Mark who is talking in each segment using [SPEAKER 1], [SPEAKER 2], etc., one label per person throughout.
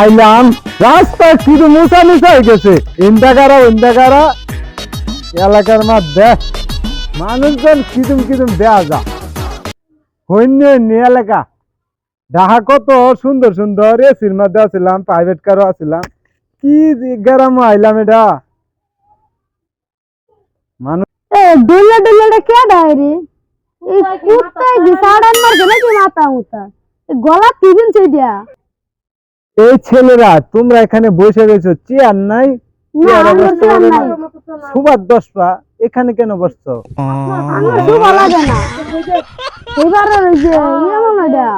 [SPEAKER 1] আইলাম রাস্তা শুধু মুসা মুসা হয়ে গেছে ইন্দাকারা ইন্দাকারা। এলাকার মধ্যে মানুষজন কিদুম কিদুম দেয়া যা। হইন্য হইন্য এলাকা। ডাহা কত সুন্দর সুন্দর এসির মধ্যে আছিলাম প্রাইভেট কারও আছিলাম। কি গ্রাম আইলাম এটা। মানুষ
[SPEAKER 2] এ ডুল্লা ডুল্লাটা কে দেয় রে? এই কুত্তায় নাকি মাথা মুতা এ গলা
[SPEAKER 1] এই ছেলেরা তোমরা এখানে বসে রয়েছো চেয়ার নাই সুবার দশ পা এখানে কেন বসছো?
[SPEAKER 2] আমার শুভ লাগে না। এবার ওই যে এমন এটা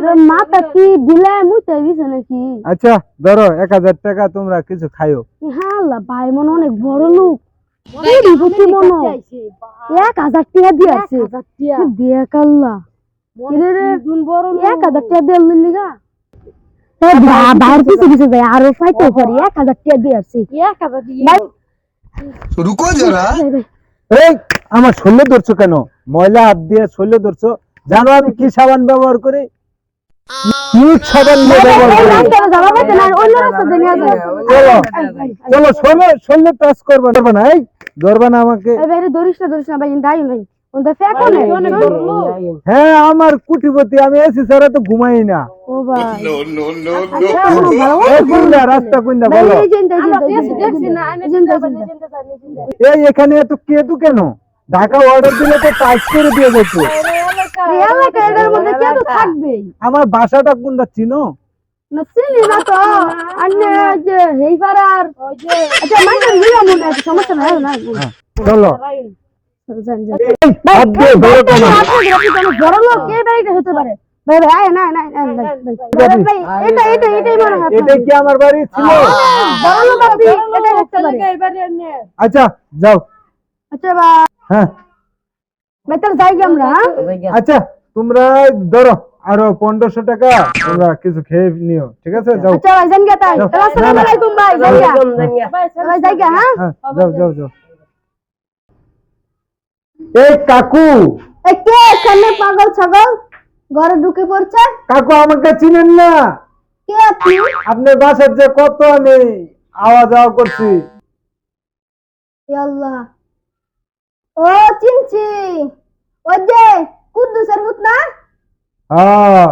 [SPEAKER 2] এর মাথা কি দিলে মুতে দিছে নাকি?
[SPEAKER 1] আচ্ছা ধরো এক হাজার টাকা তোমরা কিছু খাইও।
[SPEAKER 2] হ্যাঁ ভাই মনে অনেক বড় লোক। এক হাজার টাকা দিয়ে আছে। দিয়ে কাল্লা এক হাজার টাকা দিয়ে লিগা বাইরে যায় আরও করি এক হাজার টিয়া দিয়ে রুকো জরা
[SPEAKER 1] এই আমার ধরছো কেন ময়লা হাত দিয়ে ধরছো জানো আমি কি সাবান ব্যবহার করি সাবান চলো শৈল্য টাচ করবে না এই ধরবে না আমাকে
[SPEAKER 2] দরিস না দরিস না ভাই দাই ভাই
[SPEAKER 1] হ্যাঁ আমার কুটিপতি আমি এসি ছাড়া তো ঘুমাই না। রাস্তা
[SPEAKER 2] কুন্দা
[SPEAKER 1] বলো। এখানে এত কেতু কেন? ঢাকা অর্ডার দিলে তো টাইট করে দিয়ে
[SPEAKER 2] গেছে
[SPEAKER 1] আমার বাসাটা কোন চিনো?
[SPEAKER 2] না হ্যাঁ,
[SPEAKER 1] চলো।
[SPEAKER 2] যান, যান।
[SPEAKER 1] এই, হাত দিয়ে ধরো কেন?
[SPEAKER 2] আপনি আপনি কোনো বড় লোক, এই বাড়িটা হতে পারে। ভাই, ভাই, আয়, না, না, না, না, ভাই, ভাই, ভাই, এটা, এটা, এটাই মনে হয়
[SPEAKER 1] এটা কি আমার বাড়ি ছিল
[SPEAKER 2] বড় লোক আপনি, এটাই হতে পারে।
[SPEAKER 1] আচ্ছা যাও
[SPEAKER 2] আচ্ছা, বা,
[SPEAKER 1] হ্যাঁ
[SPEAKER 2] ভাই, তাহলে যাই গে আমরা, হ্যাঁ?
[SPEAKER 1] আচ্ছা তোমরা ধরো আরো পনেরোশো টাকা তোমরা কিছু খেয়ে নিও ঠিক আছে যাও
[SPEAKER 2] আচ্ছা, ভাই, যান গে তাই।
[SPEAKER 1] যাও।
[SPEAKER 2] তাহলে আসসালামু
[SPEAKER 1] এই কাকু।
[SPEAKER 2] কে এখানে পাগল ছাগল? ঘরে ঢুকে পড়ছে?
[SPEAKER 1] কাকু আমাকে চিনেন না।
[SPEAKER 2] কে আপনি?
[SPEAKER 1] আপনার বাসার যে কত আমি আওয়াজ আওয়া করছি।
[SPEAKER 2] আল্লাহ ও চিনছি। ওই যে কুদ্দুসের ভূত না?
[SPEAKER 1] হ্যাঁ।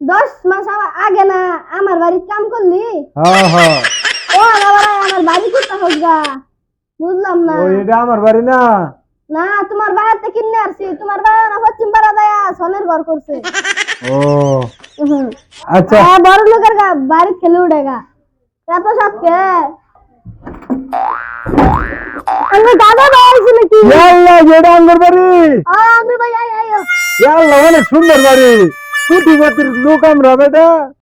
[SPEAKER 2] দশ মাস আগে না আমার বাড়ির কাম করলি?
[SPEAKER 1] হ্যাঁ হ্যাঁ।
[SPEAKER 2] ও আমার বাড়ি করতে হোক বুঝলাম না।
[SPEAKER 1] এটা আমার বাড়ি না।
[SPEAKER 2] না তোমার বাড়িতে কিনে আসছি তোমার বাড়ি না পশ্চিম পাড়া দেয়া সনের ঘর করছে।
[SPEAKER 1] ও। আচ্ছা।
[SPEAKER 2] বড় লোকের বাড়ি খেলে উঠে গা। এত সাতকে আমি দাদা বাড়ি নাকি?
[SPEAKER 1] ইয়াল্লা এটা আমার বাড়ি।
[SPEAKER 2] আমি ভাই আই আই
[SPEAKER 1] ইয়াল্লা অনেক সুন্দর বাড়ি। কুটিপতির লোক আমরা বেটা।